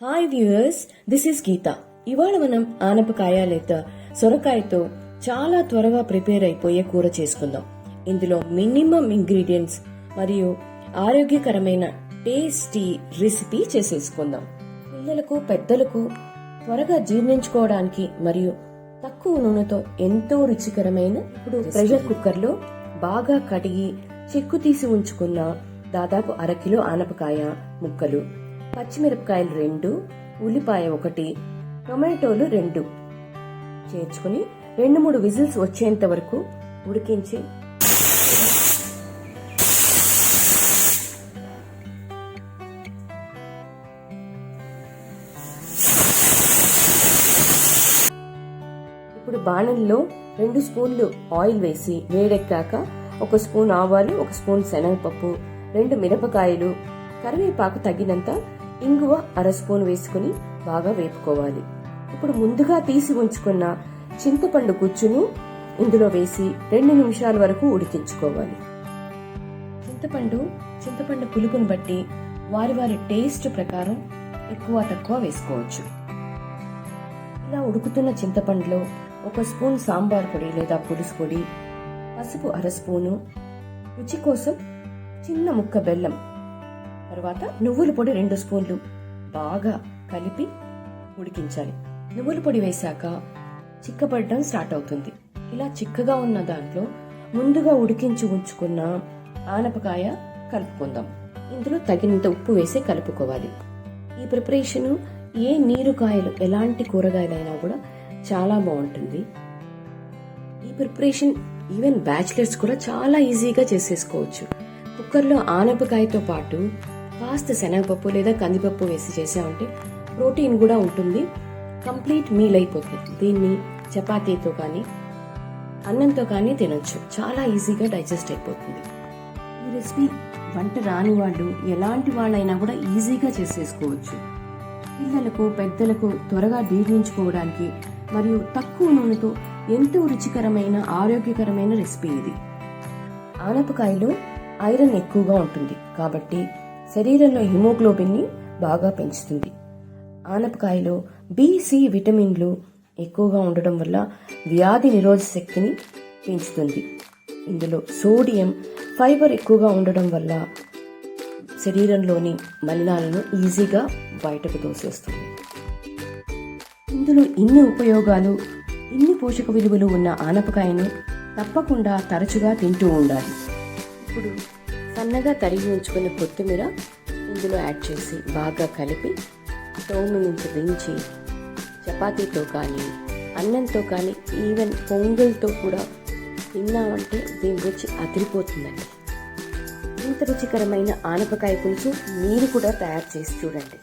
Hi viewers this is Geetha ఇవాళ మనం ఆనపకాయ లేదా సొరకాయతో చాలా త్వరగా ప్రిపేర్ అయిపోయే కూర చేసుకుందాం. ఇందులో మినిమం ఇంగ్రీడియంట్స్ మరియు ఆరోగ్యకరమైన టేస్టీ రెసిపీ చేసేసుకుందాం. పిల్లలకు పెద్దలకు త్వరగా జీర్ణించుకోవడానికి మరియు తక్కువ నూనెతో ఎంతో రుచికరమైన ఇప్పుడు ప్రెషర్ కుక్కర్లో బాగా కడిగి చెక్కు తీసి ఉంచుకున్న దాదాపు అరకిలో ఆనపకాయ ముక్కలు. పచ్చిమిరపకాయలు రెండు ఉల్లిపాయ ఒకటి టొమాటోలు రెండు. చేర్చుకుని రెండు మూడు విజిల్స్ వచ్చేంత వరకు ఉడికించి ఇప్పుడు బాణంలో రెండు స్పూన్లు ఆయిల్ వేసి వేడెక్కాక ఒక స్పూన్ ఆవాలు ఒక స్పూన్ శనగపప్పు రెండు మిరపకాయలు కరివేపాకు తగినంత ఇంగువ అర స్పూన్ వేసుకుని బాగా వేపుకోవాలి. ఇప్పుడు ముందుగా తీసి ఉంచుకున్న చింతపండు గుజ్జును ఇందులో వేసి రెండు నిమిషాల వరకు ఉడికించుకోవాలి. చింతపండు చింతపండు పులుపుని బట్టి వారి వారి టేస్ట్ ప్రకారం ఎక్కువ తక్కువ వేసుకోవచ్చు. ఇలా ఉడుకుతున్న చింతపండులో ఒక స్పూన్ సాంబార్ పొడి లేదా పులుసు పొడి పసుపు అర స్పూను రుచి కోసం చిన్న ముక్క బెల్లం తర్వాత నువ్వుల పొడి రెండు స్పూన్లు బాగా కలిపి ఉడికించాలి. నువ్వుల పొడి వేశాక చిక్కపడడం స్టార్ట్ అవుతుంది. ఇలా చిక్కగా ఉన్న దాంట్లో ముందుగా ఉడికించి ఉంచుకున్న ఆనపకాయ కలుపుకుందాం. ఇందులో తగినంత ఉప్పు వేసి కలుపుకోవాలి. ఈ ప్రిపరేషన్ ఏ నీరు కాయలు ఎలాంటి కూరగాయలైనా కూడా చాలా బాగుంటుంది. ఈ ప్రిపరేషన్ ఈవెన్ బ్యాచిలర్స్ కూడా చాలా ఈజీగా చేసేసుకోవచ్చు. కుక్కర్లో ఆనపకాయతో పాటు కాస్త శనగపప్పు లేదా కందిపప్పు వేసి చేసామంటే ప్రోటీన్ కూడా ఉంటుంది కంప్లీట్ మీల్ అయిపోతుంది. దీన్ని చపాతీతో కానీ అన్నంతో కానీ తినొచ్చు. చాలా ఈజీగా డైజెస్ట్ అయిపోతుంది. ఈ రెసిపీ వంట రాని వాళ్ళు ఎలాంటి వాళ్ళైనా కూడా ఈజీగా చేసేసుకోవచ్చు. పిల్లలకు పెద్దలకు త్వరగా జీర్ణించుకోవడానికి మరియు తక్కువ నూనెతో ఎంతో రుచికరమైన ఆరోగ్యకరమైన రెసిపీ ఇది. ఆనపకాయలో ఐరన్ ఎక్కువగా ఉంటుంది కాబట్టి శరీరంలో హిమోగ్లోబిన్ని బాగా పెంచుతుంది. ఆనపకాయలో బీసీ విటమిన్లు ఎక్కువగా ఉండడం వల్ల వ్యాధి నిరోధ శక్తిని పెంచుతుంది. ఇందులో సోడియం ఫైబర్ ఎక్కువగా ఉండడం వల్ల శరీరంలోని మలినాలను ఈజీగా బయటకు దోసేస్తుంది ఇందులో ఇన్ని ఉపయోగాలు ఇన్ని పోషక విలువలు ఉన్న ఆనపకాయను తప్పకుండా తరచుగా తింటూ ఉండాలి. ఇప్పుడు సన్నగా తరిగి ఉంచుకున్న కొత్తిమీర ఇందులో యాడ్ చేసి బాగా కలిపి స్టవ్ నుంచి దించి చపాతీతో కానీ అన్నంతో కానీ ఈవెన్ పొంగల్తో కూడా తిన్నామంటే దీని రుచి అదిరిపోతుందండి. ఇంత రుచికరమైన ఆనపకాయ పులుసు మీరు కూడా తయారు చేసి చూడండి.